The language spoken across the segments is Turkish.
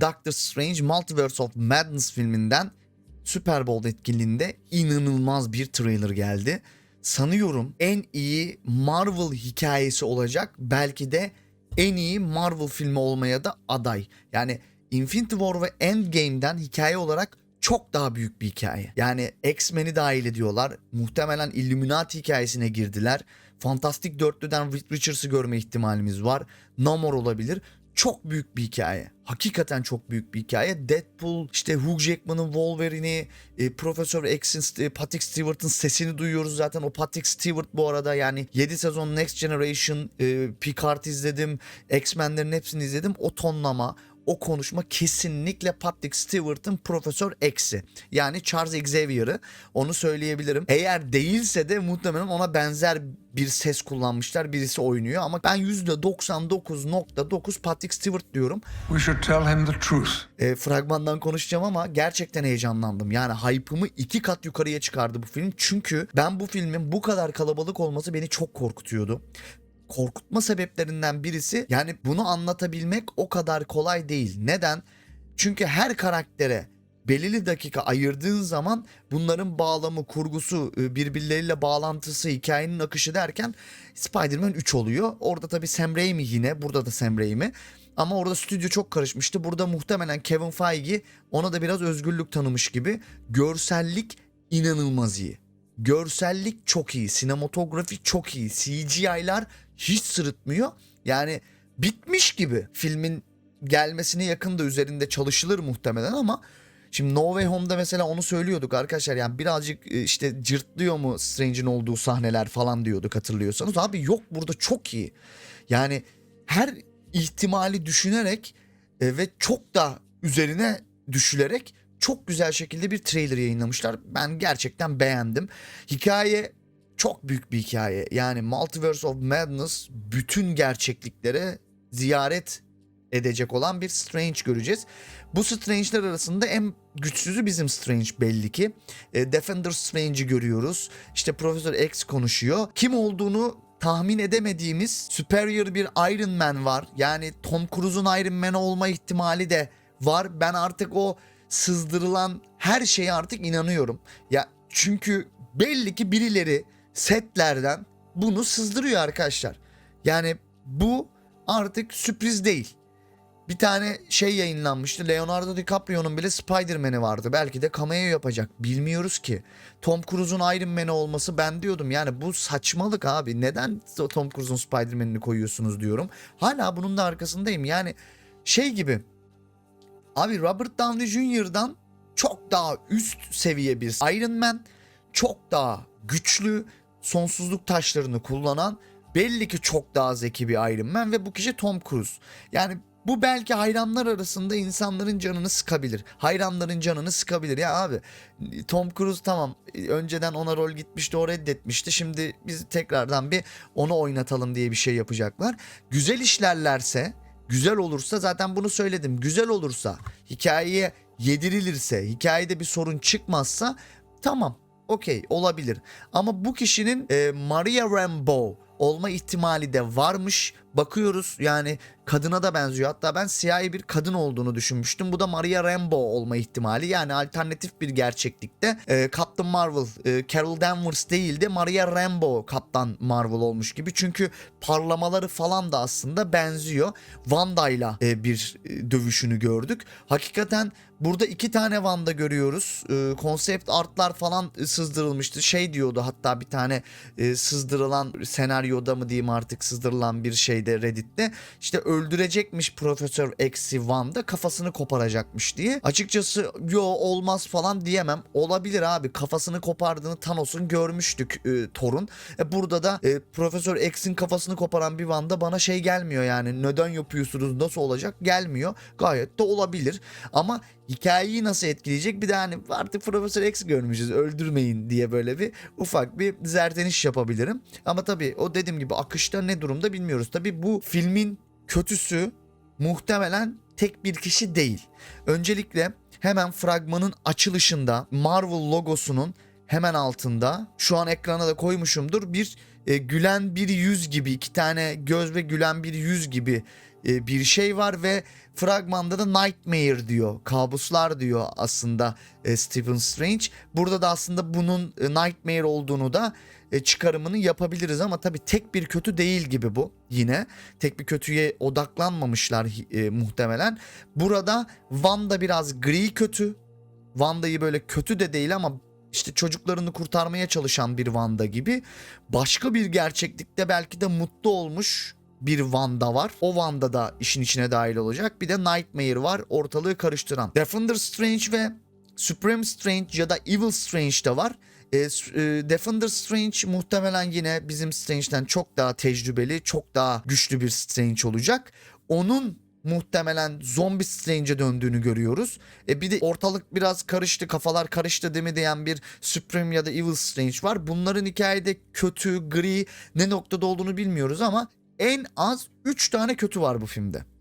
Doctor Strange Multiverse of Madness filminden Super Bowl etkinliğinde inanılmaz bir trailer geldi. Sanıyorum en iyi Marvel hikayesi olacak. Belki de en iyi Marvel filmi olmaya da aday. Yani Infinity War ve Endgame'den hikaye olarak çok daha büyük bir hikaye. Yani X-Men'i dahil ediyorlar. Muhtemelen Illuminati hikayesine girdiler. Fantastic Dörtlü'den Richards'ı görme ihtimalimiz var. Namor olabilir. Çok büyük bir hikaye. Hakikaten çok büyük bir hikaye. Deadpool, işte Hugh Jackman'ın Wolverine'i, e, Profesör X'in, e, Patrick Stewart'ın sesini duyuyoruz zaten. O Patrick Stewart bu arada yani 7 sezon Next Generation, e, Picard izledim, X-Men'lerin hepsini izledim. O tonlama, o konuşma kesinlikle Patrick Stewart'ın Profesör X'i. Yani Charles Xavier'ı onu söyleyebilirim. Eğer değilse de muhtemelen ona benzer bir ses kullanmışlar. Birisi oynuyor ama ben %99.9 Patrick Stewart diyorum. We should tell him the truth. E, fragmandan konuşacağım ama gerçekten heyecanlandım. Yani hype'ımı iki kat yukarıya çıkardı bu film. Çünkü ben bu filmin bu kadar kalabalık olması beni çok korkutuyordu korkutma sebeplerinden birisi yani bunu anlatabilmek o kadar kolay değil. Neden? Çünkü her karaktere belirli dakika ayırdığın zaman bunların bağlamı, kurgusu, e, birbirleriyle bağlantısı, hikayenin akışı derken Spider-Man 3 oluyor. Orada tabii Sam Raimi yine, burada da Sam Raimi. Ama orada stüdyo çok karışmıştı. Burada muhtemelen Kevin Feige ona da biraz özgürlük tanımış gibi. Görsellik inanılmaz iyi. Görsellik çok iyi, sinematografi çok iyi, CGI'lar hiç sırıtmıyor. Yani bitmiş gibi filmin gelmesine yakın da üzerinde çalışılır muhtemelen ama Şimdi No Way Home'da mesela onu söylüyorduk arkadaşlar yani birazcık e, işte cırtlıyor mu Strange'in olduğu sahneler falan diyorduk hatırlıyorsanız. Abi yok burada çok iyi. Yani her ihtimali düşünerek e, ve çok da üzerine düşülerek çok güzel şekilde bir trailer yayınlamışlar. Ben gerçekten beğendim. Hikaye çok büyük bir hikaye. Yani Multiverse of Madness bütün gerçekliklere ziyaret edecek olan bir Strange göreceğiz. Bu Strange'ler arasında en güçsüzü bizim Strange belli ki. E, Defender Strange'i görüyoruz. İşte Profesör X konuşuyor. Kim olduğunu tahmin edemediğimiz superior bir Iron Man var. Yani Tom Cruise'un Iron Man olma ihtimali de var. Ben artık o sızdırılan her şeye artık inanıyorum. Ya çünkü belli ki birileri setlerden bunu sızdırıyor arkadaşlar. Yani bu artık sürpriz değil. Bir tane şey yayınlanmıştı. Leonardo DiCaprio'nun bile Spider-Man'i vardı. Belki de cameo yapacak. Bilmiyoruz ki. Tom Cruise'un Iron Man'i olması ben diyordum. Yani bu saçmalık abi. Neden Tom Cruise'un Spider-Man'ini koyuyorsunuz diyorum. Hala bunun da arkasındayım. Yani şey gibi. Abi Robert Downey Jr.'dan çok daha üst seviye bir Iron Man. Çok daha güçlü, sonsuzluk taşlarını kullanan belli ki çok daha zeki bir Iron Man ve bu kişi Tom Cruise. Yani bu belki hayranlar arasında insanların canını sıkabilir. Hayranların canını sıkabilir. Ya abi Tom Cruise tamam önceden ona rol gitmişti o reddetmişti. Şimdi biz tekrardan bir onu oynatalım diye bir şey yapacaklar. Güzel işlerlerse güzel olursa zaten bunu söyledim. Güzel olursa hikayeye yedirilirse hikayede bir sorun çıkmazsa tamam okey olabilir. Ama bu kişinin e, Maria Rambeau olma ihtimali de varmış. Bakıyoruz yani kadına da benziyor. Hatta ben siyahi bir kadın olduğunu düşünmüştüm. Bu da Maria Rambeau olma ihtimali. Yani alternatif bir gerçeklikte e, Captain Marvel e, Carol Danvers değil de Maria Rambeau Kaptan Marvel olmuş gibi. Çünkü parlamaları falan da aslında benziyor. Wanda'yla e, bir e, dövüşünü gördük. Hakikaten burada iki tane Wanda görüyoruz. E, konsept artlar falan e, sızdırılmıştı. Şey diyordu hatta bir tane e, sızdırılan senaryoda mı diyeyim artık sızdırılan bir şeyde Reddit'te. İşte öldürecekmiş Profesör X'i Wanda kafasını koparacakmış diye. Açıkçası yo olmaz falan diyemem. Olabilir abi kafasını kopardığını Thanos'un görmüştük e, Thor'un. E, burada da e, Profesör X'in kafasını koparan bir Wanda bana şey gelmiyor yani neden yapıyorsunuz nasıl olacak gelmiyor. Gayet de olabilir ama hikayeyi nasıl etkileyecek bir de hani artık Profesör X görmüşüz öldürmeyin diye böyle bir ufak bir zerteniş yapabilirim. Ama tabii o dediğim gibi akışta ne durumda bilmiyoruz. Tabii bu filmin kötüsü muhtemelen tek bir kişi değil. Öncelikle hemen fragmanın açılışında Marvel logosunun hemen altında şu an ekrana da koymuşumdur bir e, gülen bir yüz gibi iki tane göz ve gülen bir yüz gibi e, bir şey var ve fragmanda da nightmare diyor. Kabuslar diyor aslında e, Stephen Strange. Burada da aslında bunun e, nightmare olduğunu da e, çıkarımını yapabiliriz ama tabii tek bir kötü değil gibi bu yine. Tek bir kötüye odaklanmamışlar e, muhtemelen. Burada Wanda biraz gri kötü. Wanda'yı böyle kötü de değil ama işte çocuklarını kurtarmaya çalışan bir Wanda gibi. Başka bir gerçeklikte belki de mutlu olmuş bir Wanda var. O Wanda da işin içine dahil olacak. Bir de Nightmare var ortalığı karıştıran. Defender Strange ve Supreme Strange ya da Evil Strange de var. E, e, Defender Strange muhtemelen yine bizim Strange'den çok daha tecrübeli, çok daha güçlü bir Strange olacak. Onun muhtemelen zombi Strange'e döndüğünü görüyoruz. E bir de ortalık biraz karıştı, kafalar karıştı değil mi diyen bir Supreme ya da Evil Strange var. Bunların hikayede kötü, gri, ne noktada olduğunu bilmiyoruz ama en az 3 tane kötü var bu filmde.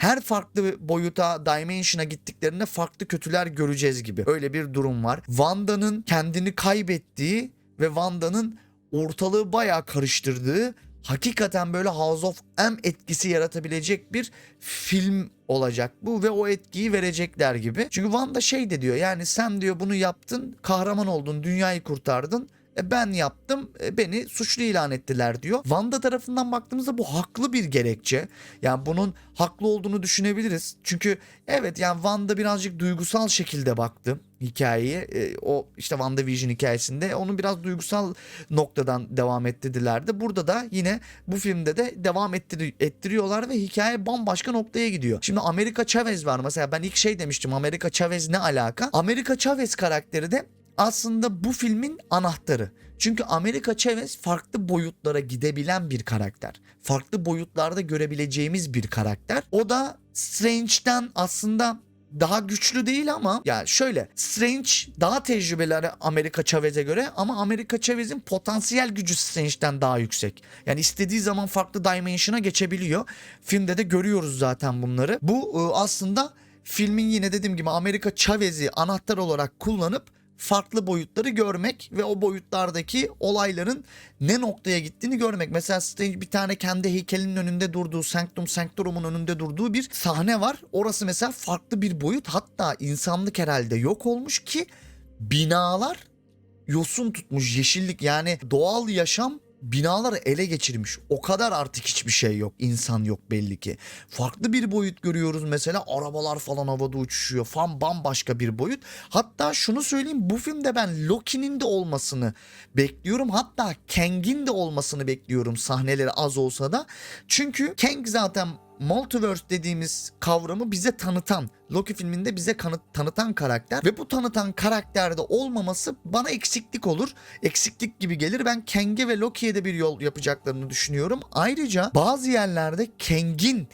Her farklı boyuta, dimension'a gittiklerinde farklı kötüler göreceğiz gibi. Öyle bir durum var. Wanda'nın kendini kaybettiği ve Wanda'nın ortalığı bayağı karıştırdığı hakikaten böyle House of M etkisi yaratabilecek bir film olacak bu ve o etkiyi verecekler gibi. Çünkü Wanda şey de diyor yani sen diyor bunu yaptın, kahraman oldun, dünyayı kurtardın. E ben yaptım, e beni suçlu ilan ettiler diyor. Wanda tarafından baktığımızda bu haklı bir gerekçe. Yani bunun haklı olduğunu düşünebiliriz. Çünkü evet yani Wanda birazcık duygusal şekilde baktı hikayeye. E, o işte WandaVision hikayesinde onu biraz duygusal noktadan devam ettirdilerdi. Burada da yine bu filmde de devam ettiri- ettiriyorlar ve hikaye bambaşka noktaya gidiyor. Şimdi Amerika Chavez var mesela ben ilk şey demiştim Amerika Chavez ne alaka? Amerika Chavez karakteri de aslında bu filmin anahtarı. Çünkü Amerika Chavez farklı boyutlara gidebilen bir karakter. Farklı boyutlarda görebileceğimiz bir karakter. O da Strange'den aslında daha güçlü değil ama ya şöyle Strange daha tecrübeli Amerika Chavez'e göre ama Amerika Chavez'in potansiyel gücü Strange'den daha yüksek. Yani istediği zaman farklı dimension'a geçebiliyor. Filmde de görüyoruz zaten bunları. Bu e, aslında filmin yine dediğim gibi Amerika Chavez'i anahtar olarak kullanıp farklı boyutları görmek ve o boyutlardaki olayların ne noktaya gittiğini görmek. Mesela Strange bir tane kendi heykelinin önünde durduğu, Sanctum Sanctorum'un önünde durduğu bir sahne var. Orası mesela farklı bir boyut. Hatta insanlık herhalde yok olmuş ki binalar yosun tutmuş yeşillik yani doğal yaşam binaları ele geçirmiş. O kadar artık hiçbir şey yok. İnsan yok belli ki. Farklı bir boyut görüyoruz mesela arabalar falan havada uçuşuyor falan bambaşka bir boyut. Hatta şunu söyleyeyim bu filmde ben Loki'nin de olmasını bekliyorum. Hatta Kang'in de olmasını bekliyorum sahneleri az olsa da. Çünkü Kang zaten multiverse dediğimiz kavramı bize tanıtan, Loki filminde bize kanıt, tanıtan karakter ve bu tanıtan karakterde olmaması bana eksiklik olur. Eksiklik gibi gelir. Ben Kang'e ve Loki'ye de bir yol yapacaklarını düşünüyorum. Ayrıca bazı yerlerde Kang'in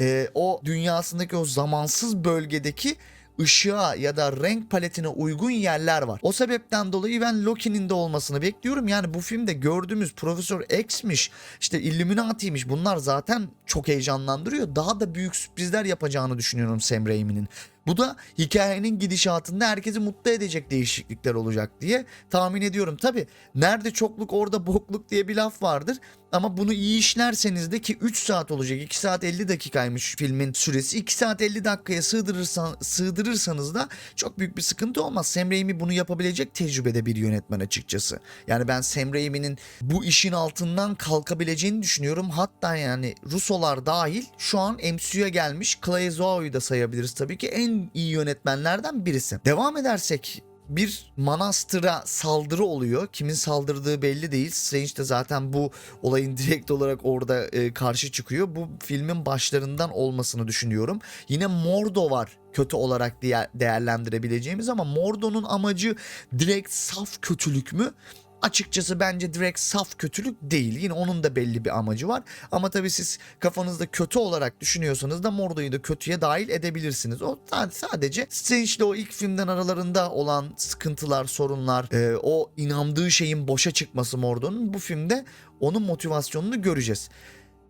e, o dünyasındaki o zamansız bölgedeki ışığa ya da renk paletine uygun yerler var. O sebepten dolayı ben Loki'nin de olmasını bekliyorum. Yani bu filmde gördüğümüz Profesör X'miş, işte Illuminati'ymiş bunlar zaten çok heyecanlandırıyor. Daha da büyük sürprizler yapacağını düşünüyorum Sam Raimi'nin. Bu da hikayenin gidişatında herkesi mutlu edecek değişiklikler olacak diye tahmin ediyorum. Tabi nerede çokluk orada bokluk diye bir laf vardır. Ama bunu iyi işlerseniz de ki 3 saat olacak. 2 saat 50 dakikaymış filmin süresi. 2 saat 50 dakikaya sığdırırsan, sığdırırsanız da çok büyük bir sıkıntı olmaz. Sam Raimi bunu yapabilecek tecrübede bir yönetmen açıkçası. Yani ben Sam Raimi'nin bu işin altından kalkabileceğini düşünüyorum. Hatta yani Rusolar dahil şu an MCU'ya gelmiş Chloe Zhao'yu da sayabiliriz tabii ki en iyi yönetmenlerden birisi. Devam edersek bir manastıra saldırı oluyor. Kimin saldırdığı belli değil. Strange de zaten bu olayın direkt olarak orada e, karşı çıkıyor. Bu filmin başlarından olmasını düşünüyorum. Yine Mordo var kötü olarak değerlendirebileceğimiz ama Mordo'nun amacı direkt saf kötülük mü? Açıkçası bence direkt saf kötülük değil. Yine onun da belli bir amacı var. Ama tabii siz kafanızda kötü olarak düşünüyorsanız da Mordo'yu da kötüye dahil edebilirsiniz. O sa- sadece Strange'le o ilk filmden aralarında olan sıkıntılar, sorunlar, e, o inandığı şeyin boşa çıkması Mordo'nun bu filmde onun motivasyonunu göreceğiz.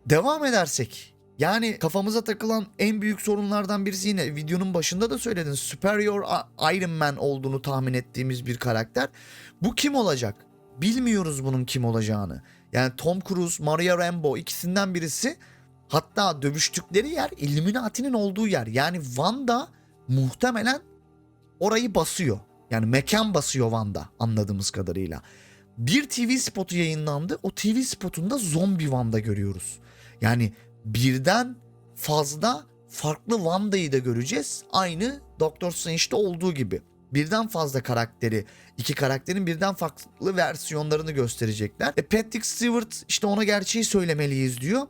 Devam edersek yani kafamıza takılan en büyük sorunlardan birisi yine videonun başında da söyledin. Superior Iron Man olduğunu tahmin ettiğimiz bir karakter. Bu kim olacak? Bilmiyoruz bunun kim olacağını. Yani Tom Cruise, Maria Rambo ikisinden birisi hatta dövüştükleri yer Illuminati'nin olduğu yer. Yani Wanda muhtemelen orayı basıyor. Yani mekan basıyor Wanda anladığımız kadarıyla. Bir TV spotu yayınlandı. O TV spotunda zombi Wanda görüyoruz. Yani birden fazla farklı Wanda'yı da göreceğiz. Aynı Doctor Strange'de olduğu gibi. Birden fazla karakteri, iki karakterin birden farklı versiyonlarını gösterecekler. E Patrick Stewart işte ona gerçeği söylemeliyiz diyor.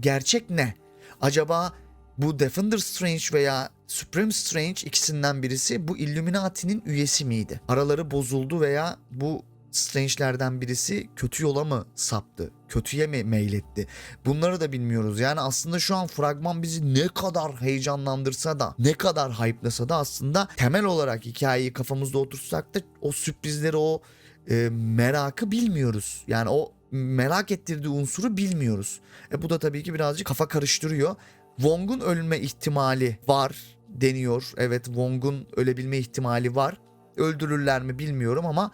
Gerçek ne? Acaba bu Defender Strange veya Supreme Strange ikisinden birisi bu Illuminati'nin üyesi miydi? Araları bozuldu veya bu Strange'lerden birisi kötü yola mı saptı? Kötüye mi meyletti? Bunları da bilmiyoruz. Yani aslında şu an fragman bizi ne kadar heyecanlandırsa da, ne kadar hype'lasa da aslında temel olarak hikayeyi kafamızda oturtsak da o sürprizleri, o e, merakı bilmiyoruz. Yani o merak ettirdiği unsuru bilmiyoruz. E bu da tabii ki birazcık kafa karıştırıyor. Wong'un ölme ihtimali var deniyor. Evet Wong'un ölebilme ihtimali var. Öldürürler mi bilmiyorum ama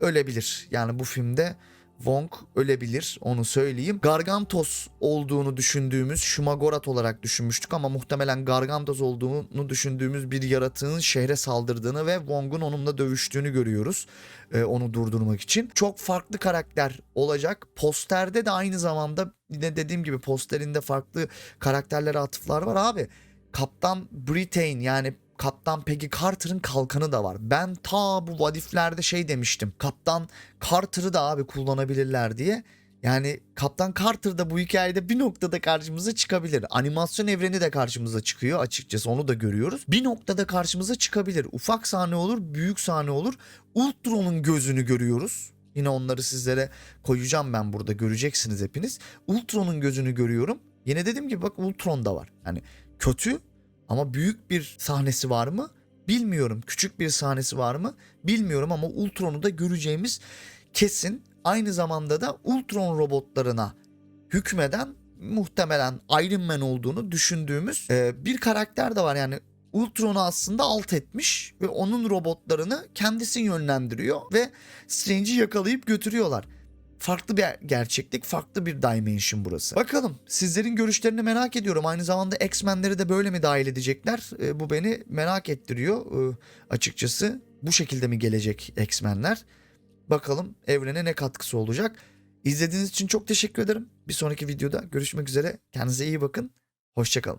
ölebilir. Yani bu filmde Wong ölebilir onu söyleyeyim. Gargantos olduğunu düşündüğümüz Shumagorat olarak düşünmüştük ama muhtemelen Gargantos olduğunu düşündüğümüz bir yaratığın şehre saldırdığını ve Wong'un onunla dövüştüğünü görüyoruz. Ee, onu durdurmak için. Çok farklı karakter olacak. Posterde de aynı zamanda yine dediğim gibi posterinde farklı karakterlere atıflar var abi. Kaptan Britain yani Kaptan Peggy Carter'ın kalkanı da var. Ben ta bu vadiflerde şey demiştim. Kaptan Carter'ı da abi kullanabilirler diye. Yani Kaptan Carter da bu hikayede bir noktada karşımıza çıkabilir. Animasyon evreni de karşımıza çıkıyor açıkçası onu da görüyoruz. Bir noktada karşımıza çıkabilir. Ufak sahne olur, büyük sahne olur. Ultron'un gözünü görüyoruz. Yine onları sizlere koyacağım ben burada göreceksiniz hepiniz. Ultron'un gözünü görüyorum. Yine dediğim gibi bak Ultron da var. Yani kötü ama büyük bir sahnesi var mı? Bilmiyorum. Küçük bir sahnesi var mı? Bilmiyorum ama Ultron'u da göreceğimiz kesin. Aynı zamanda da Ultron robotlarına hükmeden muhtemelen Iron Man olduğunu düşündüğümüz e, bir karakter de var. Yani Ultron'u aslında alt etmiş ve onun robotlarını kendisi yönlendiriyor ve Strange'i yakalayıp götürüyorlar. Farklı bir gerçeklik, farklı bir dimension burası. Bakalım sizlerin görüşlerini merak ediyorum. Aynı zamanda X-Men'leri de böyle mi dahil edecekler? E, bu beni merak ettiriyor e, açıkçası. Bu şekilde mi gelecek X-Men'ler? Bakalım evrene ne katkısı olacak. İzlediğiniz için çok teşekkür ederim. Bir sonraki videoda görüşmek üzere. Kendinize iyi bakın. Hoşçakalın.